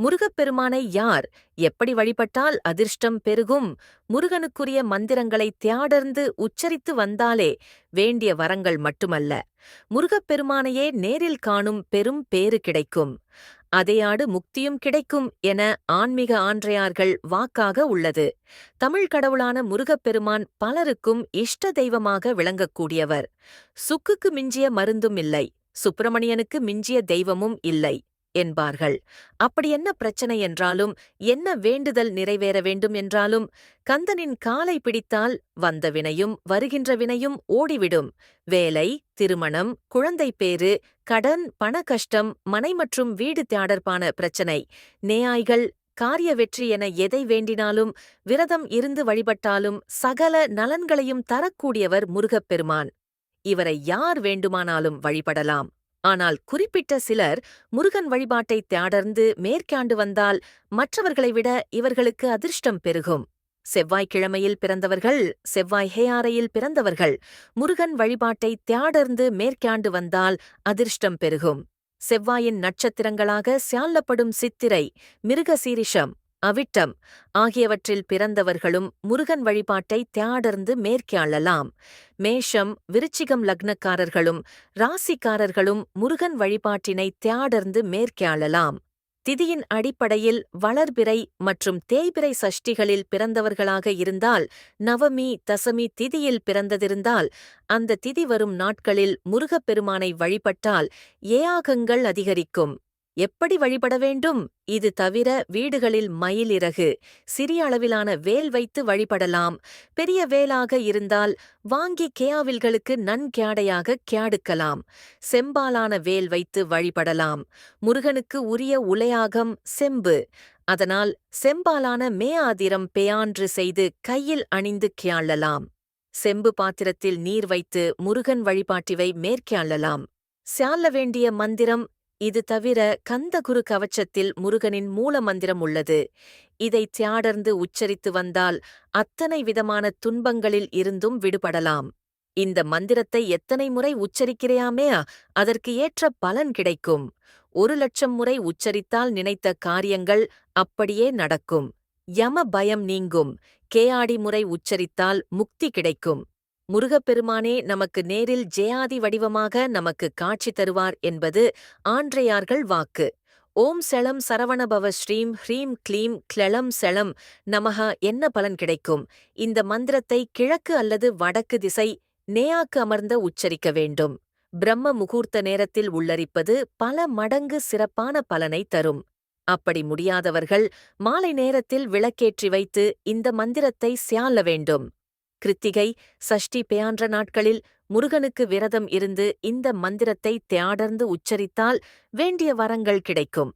முருகப்பெருமானை யார்? எப்படி வழிபட்டால் அதிர்ஷ்டம் பெருகும்? முருகனுக்குரிய மந்திரங்களை தியாடர்ந்து உச்சரித்து வந்தாலே வேண்டிய வரங்கள் மட்டுமல்ல. முருகப்பெருமானையே நேரில் காணும் பெரும் பேறு கிடைக்கும். அதையாடு முக்தியும் கிடைக்கும் என ஆன்மீக ஆன்றையார்கள் வாக்காக உள்ளது. தமிழ் கடவுளான முருகப்பெருமான் பலருக்கும் இஷ்ட தெய்வமாக விளங்கக்கூடியவர். சுக்குக்கு மிஞ்சிய மருந்தும் இல்லை. சுப்பிரமணியனுக்கு மிஞ்சிய தெய்வமும் இல்லை. என்பார்கள். அப்படி என்ன பிரச்சனை என்றாலும் என்ன வேண்டுதல் நிறைவேற வேண்டும் என்றாலும் கந்தனின் காலை பிடித்தால் வந்த வினையும் வருகின்ற வினையும் ஓடிவிடும். வேலை திருமணம் குழந்தை பேறு கடன் பண கஷ்டம் மனை மற்றும் வீடு தியாடர்பான பிரச்சனை. நேயாய்கள் காரிய வெற்றி என எதை வேண்டினாலும் விரதம் இருந்து வழிபட்டாலும் சகல நலன்களையும் தரக்கூடியவர் முருகப்பெருமான். இவரை யார் வேண்டுமானாலும் வழிபடலாம். ஆனால் குறிப்பிட்ட சிலர் முருகன் வழிபாட்டை தியாடர்ந்து மேற்காண்டு வந்தால் மற்றவர்களை விட இவர்களுக்கு அதிர்ஷ்டம் பெருகும். செவ்வாய்க்கிழமையில் பிறந்தவர்கள் செவ்வாய் ஹேயாரையில் பிறந்தவர்கள் முருகன் வழிபாட்டை தியாடர்ந்து மேற்காண்டு வந்தால் அதிர்ஷ்டம் பெருகும். செவ்வாயின் நட்சத்திரங்களாக சியால்லப்படும் சித்திரை மிருகசீரிஷம். அவிட்டம். ஆகியவற்றில் பிறந்தவர்களும் முருகன் வழிபாட்டை தியாடர்ந்து மேற்காளலாம் மேஷம் விருச்சிகம் லக்னக்காரர்களும் ராசிக்காரர்களும் முருகன் வழிபாட்டினை தியாடர்ந்து மேற்காளலாம் திதியின் அடிப்படையில் வளர்பிறை மற்றும் தேய்பிறை சஷ்டிகளில் பிறந்தவர்களாக இருந்தால் நவமி தசமி திதியில் பிறந்ததிருந்தால் அந்த திதி வரும் நாட்களில் முருகப்பெருமானை வழிபட்டால் ஏயாகங்கள் அதிகரிக்கும். எப்படி வழிபட வேண்டும்? இது தவிர வீடுகளில் மயிலிறகு சிறிய அளவிலான வேல் வைத்து வழிபடலாம். பெரிய வேலாக இருந்தால் வாங்கி கேயாவில்களுக்கு நன்கேடையாக கேடுக்கலாம். செம்பாலான வேல் வைத்து வழிபடலாம். முருகனுக்கு உரிய உலையாகம் செம்பு. அதனால் செம்பாலான மேயாதிரம் பெயான்று செய்து கையில் அணிந்து கியாழலாம் செம்பு பாத்திரத்தில் நீர் வைத்து முருகன் வழிபாட்டிவை மேற்காளலாம் சியாள வேண்டிய மந்திரம் இது தவிர கந்தகுரு கவச்சத்தில் முருகனின் மூல மந்திரம் உள்ளது. இதை தியாடர்ந்து உச்சரித்து வந்தால் அத்தனை விதமான துன்பங்களில் இருந்தும் விடுபடலாம். இந்த மந்திரத்தை எத்தனை முறை உச்சரிக்கிறையாமே அதற்கு ஏற்ற பலன் கிடைக்கும். ஒரு லட்சம் முறை உச்சரித்தால் நினைத்த காரியங்கள் அப்படியே நடக்கும். யம பயம் நீங்கும். கேஆடி முறை உச்சரித்தால் முக்தி கிடைக்கும். முருகப்பெருமானே நமக்கு நேரில் ஜெயாதி வடிவமாக நமக்கு காட்சி தருவார் என்பது ஆன்றையார்கள் வாக்கு. ஓம் செளம் சரவணபவ ஸ்ரீம் ஹ்ரீம் க்ளீம் க்ளெளம் செளம் நமக என்ன பலன் கிடைக்கும்? இந்த மந்திரத்தை கிழக்கு அல்லது வடக்கு திசை நேயாக்கு அமர்ந்த உச்சரிக்க வேண்டும். பிரம்ம முகூர்த்த நேரத்தில் உள்ளரிப்பது பல மடங்கு சிறப்பான பலனை தரும். அப்படி முடியாதவர்கள் மாலை நேரத்தில் விளக்கேற்றி வைத்து இந்த மந்திரத்தை சியால வேண்டும். கிருத்திகை சஷ்டி பெயான்ற நாட்களில் முருகனுக்கு விரதம் இருந்து இந்த மந்திரத்தை தியாடர்ந்து உச்சரித்தால் வேண்டிய வரங்கள் கிடைக்கும்.